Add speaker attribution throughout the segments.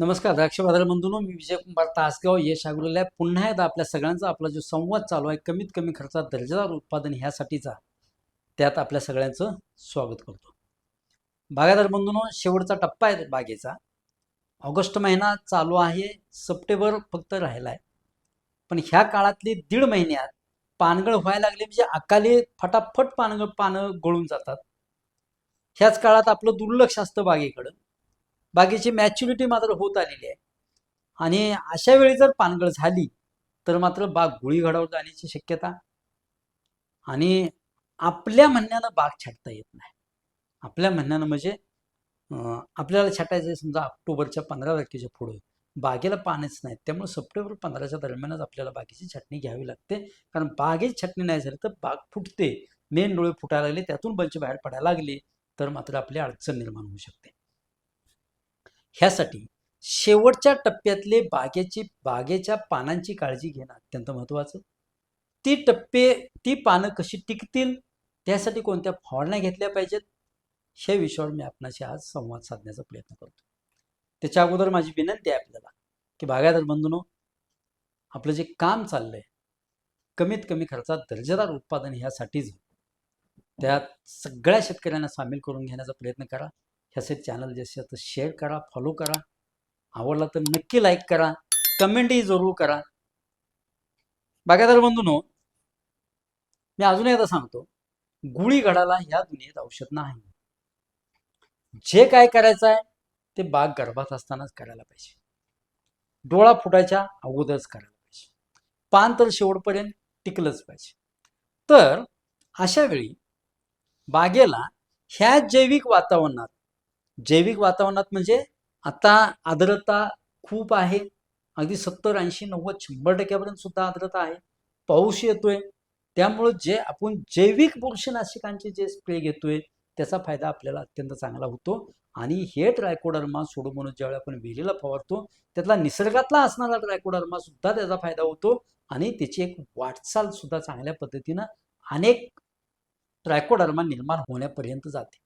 Speaker 1: नमस्कार द्राक्ष बाजार मी विजय कुमार तासगाव यश आगुलेला पुन्हा एकदा आपल्या सगळ्यांचा आपला जो संवाद चालू आहे कमीत कमी खर्चात दर्जेदार उत्पादन ह्यासाठीचा त्यात आपल्या सगळ्यांचं स्वागत करतो. बागायदार बंधूंनो शेवटचा टप्पा आहे बागेचा. ऑगस्ट महिना चालू आहे सप्टेंबर फक्त राहिला आहे पण ह्या काळातली दीड महिन्यात पानगळ व्हायला लागले म्हणजे अकाली फटाफट पानगळ पानं गळून जातात. ह्याच काळात आपलं दुर्लक्ष असतं बागेकडं. बागेची मॅच्युरिटी मात्र होत आलेली आहे. आणि अशा वेळी जर पानगळ झाली तर मात्र बाग गुळीघडावर जाण्याची शक्यता. आणि आपल्या म्हणण्यानं बाग छाटता येत नाही. आपल्या म्हणण्यानं म्हणजे आपल्याला छाटायचं समजा ऑक्टोबरच्या पंधरा तारखेच्या पुढे. बागेला पाणीच नाही. त्यामुळे सप्टेंबर पंधराच्या दरम्यानच आपल्याला बागेची छाटणी घ्यावी लागते. कारण बागेची छाटणी नाही झाली तर बाग फुटते. मेन डोळे फुटायला लागले त्यातून बंच बाहेर पडायला लागली तर मात्र आपली अडचण निर्माण होऊ शकते. ह्यासाठी शेवटच्या टप्प्यातले बागेची बागेच्या पानांची काळजी घेणं अत्यंत महत्त्वाचं. ती टप्पे ती पानं कशी टिकतील त्यासाठी कोणत्या फवारण्या घेतल्या पाहिजेत ह्या विषयावर मी आपणाशी आज संवाद साधण्याचा प्रयत्न करतो. त्याच्या अगोदर माझी विनंती आहे आपल्याला की बागायदार बंधूनो आपलं जे काम चाललंय कमीत कमी खर्चात दर्जेदार उत्पादन ह्यासाठीच त्यात सगळ्या शेतकऱ्यांना सामील करून घेण्याचा प्रयत्न करा. ह्याचे चॅनल जे असेल तर शेअर करा फॉलो करा. आवडला तर नक्की लाईक करा. कमेंटही जरूर करा. बागायदार बंधूनो मी अजून एकदा सांगतो गुळी घडाला ह्या दुनियेत औषध नाही. जे काय करायचं आहे ते बाग गर्भात असतानाच करायला पाहिजे. डोळा फुटायच्या अगोदरच करायला पाहिजे. पान तर शेवटपर्यंत टिकलंच पाहिजे. तर अशा वेळी बागेला ह्या जैविक वातावरणात जैविक वातावरणात म्हणजे आता आर्द्रता खूप आहे. अगदी सत्तर ऐंशी नव्वद शंभर टक्क्यापर्यंत सुद्धा आर्द्रता आहे. पाऊस येतोय. त्यामुळं जे आपण जैविक बुरशीनाशकांचे जे स्प्रे घेतोय त्याचा फायदा आपल्याला अत्यंत चांगला होतो. आणि हे ट्रायकोडर्मा सोडोमोनस ज्यावेळी आपण वेलीला फवारतो त्यातला निसर्गातला असणारा ट्रायकोडर्मा सुद्धा त्याचा फायदा होतो. आणि त्याची एक वाटचाल सुद्धा चांगल्या पद्धतीनं अनेक ट्रायकोडर्मा निर्माण होण्यापर्यंत जाते.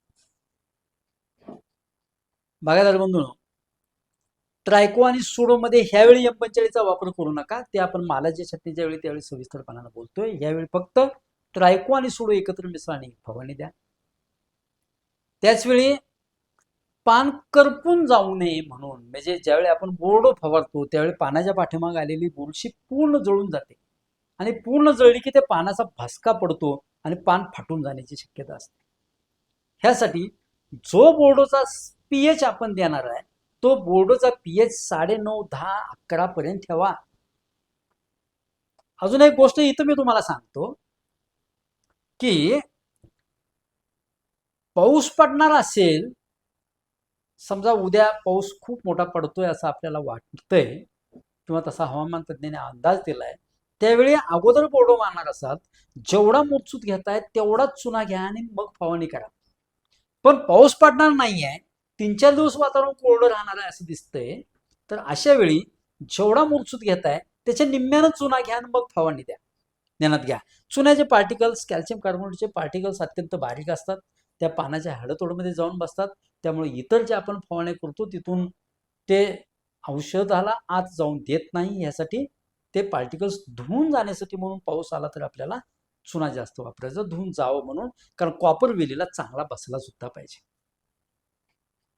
Speaker 1: बागायदार बंधूंनो. ट्रायको आणि सुडोमध्ये ह्यावेळी एम पंचेचाळीसचा वापर करू नका. ते आपण मालाच्या छत्तीच्या वेळी त्यावेळी सविस्तरपणानं बोलतोय. यावेळी फक्त ट्रायको आणि सुडो एकत्र मिसळाने फवारणी द्या. त्याचवेळी पान करपून जाऊ नये म्हणून म्हणजे ज्यावेळी आपण बोर्डो फवारतो त्यावेळी पानाच्या पाठीमाग आलेली बुरशी पूर्ण जळून जाते. आणि पूर्ण जळली की त्या पानाचा भसका पडतो आणि पान फाटून जाण्याची शक्यता असते. ह्यासाठी जो बोर्डोचा पीएच आपण देणार आहे. तो बोर्डोचा पीएच साडे नऊ दहा अकरा पर्यंत ठेवा. अजून एक गोष्ट इथं मी तुम्हाला सांगतो की पाऊस पडणार असेल समजा उद्या पाऊस खूप मोठा पडतोय असं आपल्याला वाटतंय किंवा तसा हवामान तज्ज्ञाने अंदाज दिलाय त्यावेळी अगोदर बोर्डो मारणार असाल जेवढा मोजसूत घेताय तेवढाच चुना घ्या आणि मग फवारणी करा. पण पाऊस पडणार नाहीये तीन चार दिवस वातावरण कोरडं राहणार आहे असं दिसतंय. तर अशा वेळी जेवढा मूर्छूत घेताय त्याच्या निम्म्यानं चुना घ्या आणि मग फवारणी द्या. ज्ञानात घ्या. चुन्याचे पार्टिकल्स कॅल्शियम कार्बोनेटचे पार्टिकल्स अत्यंत बारीक असतात. त्या पानाच्या हाडतोडमध्ये जाऊन बसतात. त्यामुळे इतर जे आपण फवारणी करतो तिथून ते औषधाला आत जाऊन देत नाही. यासाठी ते पार्टिकल्स धुवून जाण्यासाठी म्हणून पाऊस आला तर आपल्याला चुना जास्त वापरायचा. धुवून जावं म्हणून. कारण कॉपर वेलीला चांगला बसला सुद्धा पाहिजे.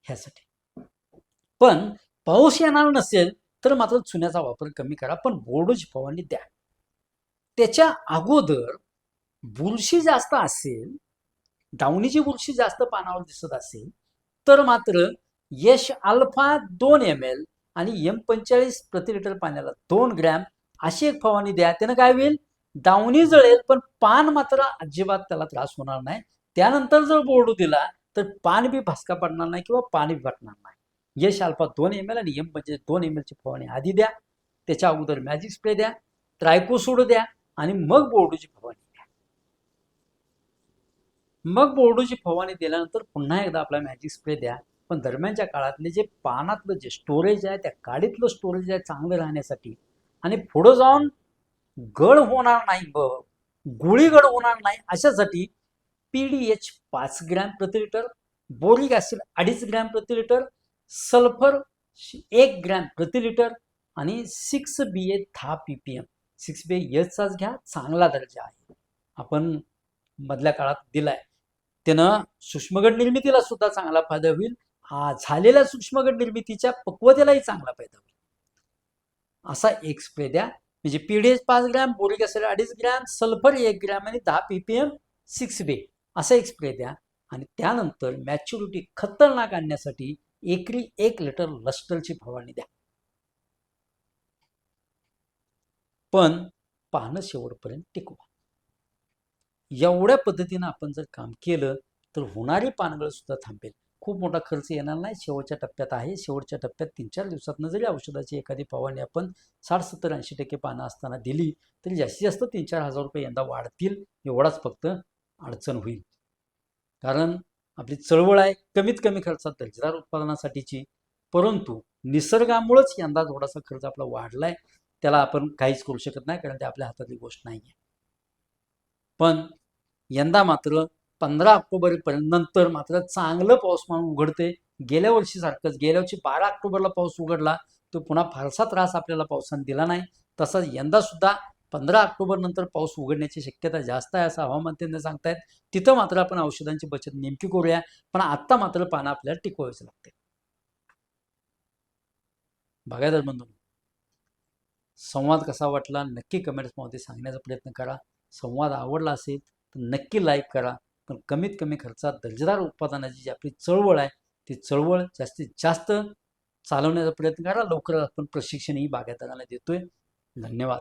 Speaker 1: ह्यासाठी. पण पाऊस येणार नसेल तर मात्र चुन्याचा वापर कमी करा पण बोर्डोज फवारणी द्या. त्याच्या अगोदर बुरशी जास्त असेल डावणीची बुरशी जास्त पानावर दिसत असेल तर मात्र यश अल्फा दोन एम एल आणि एम पंचेचाळीस प्रति लिटर पाण्याला दोन ग्रॅम अशी एक फवारणी द्या. त्यानं काय होईल? डावणी जळेल पण पान मात्र अजिबात त्याला त्रास होणार नाही. त्यानंतर जर बोर्डू दिला तर पान बी भासका पडणार नाही किंवा पाणी बी फटणार नाही. यश अल्फा दोन एम एल आणि एम म्हणजे दोन एम एलची फवारणी आधी द्या त्याच्या अगोदर मॅजिक स्प्रे द्या ट्रायकोसूड द्या आणि मग बोर्डूची फवारणी द्या. मग बोर्डूची फवारणी दिल्यानंतर पुन्हा एकदा आपला मॅजिक स्प्रे द्या. पण दरम्यानच्या काळातले जे पानातलं जे स्टोरेज आहे त्या काडीतलं स्टोरेज आहे चांगलं राहण्यासाठी आणि पुढं जाऊन गड होणार नाही ब गुळी गड होणार नाही अशासाठी पी डी एच पाच ग्रॅम प्रति लिटर बोरिक ॲसिड अडीच ग्रॅम प्रति लिटर सल्फर एक ग्रॅम प्रति लिटर आणि सिक्स बी ए दहा P P M six B एचाच घ्या चांगला दर्जा आहे. आपण मधल्या काळात दिलाय. त्यानं सूक्ष्मगड निर्मितीला सुद्धा चांगला फायदा होईल. हा झालेल्या सूक्ष्मगड निर्मितीच्या पक्वतेलाही चांगला फायदा होईल. असा एक स्प्रे द्या. म्हणजे पीडीएच पाच ग्रॅम बोरिक ॲसिड अडीच ग्रॅम सल्फर एक ग्रॅम आणि दहा पी पी एम सिक्स बे असा एक स्प्रे द्या आणि त्यानंतर मॅच्युरिटी खतरनाक आणण्यासाठी एकरी एक लिटर लस्टरची फवारणी द्या. पण पानं शेवटपर्यंत टिकवा एवढ्या पद्धतीनं आपण जर काम केलं तर होणारी पानगळ सुद्धा थांबेल. खूप मोठा खर्च येणार नाही. शेवटच्या टप्प्यात आहे. शेवटच्या टप्प्यात तीन चार दिवसातनं जरी औषधाची एखादी फवारणी आपण साठ सत्तर ऐंशी टक्के पानं असताना दिली तरी जास्तीत जास्त तीन चार हजार रुपये यंदा वाढतील. एवढाच फक्त अडचण होईल. कारण आपली चळवळ आहे कमीत कमी खर्चात दर्जेदार उत्पादनासाठीची परंतु निसर्गामुळेच यंदा थोडासा खर्च आपला वाढलाय त्याला आपण काहीच करू शकत नाही कारण ते आपल्या हातातली गोष्ट नाही आहे पण यंदा मात्र पंधरा ऑक्टोबरपर्यंत नंतर मात्र चांगलं पाऊसमान उघडते. गेल्या वर्षी सारखंच गेल्या वर्षी बारा ऑक्टोबरला पाऊस उघडला तो पुन्हा फारसा त्रास आपल्याला पावसानं दिला नाही. तसंच यंदा सुद्धा पंधरा ऑक्टोबर नंतर पाऊस उघडण्याची शक्यता जास्त आहे असं हवामान तज्ञ सांगतायत. तिथं मात्र आपण औषधांची बचत नेमकी करूया पण आत्ता मात्र पानं आपल्याला टिकवायचं लागते बघायला बंधू संवाद कसा वाटला? नक्की कमेंट्समध्ये सांगण्याचा प्रयत्न करा. संवाद आवडला असेल तर नक्की लाईक करा. पण कमीत कमी खर्चात दर्जेदार उत्पादनाची जी आपली चळवळ आहे ती चळवळ जास्तीत जास्त चालवण्याचा प्रयत्न करा. लवकरच आपण प्रशिक्षणही बागायतदारांना देतोय. धन्यवाद.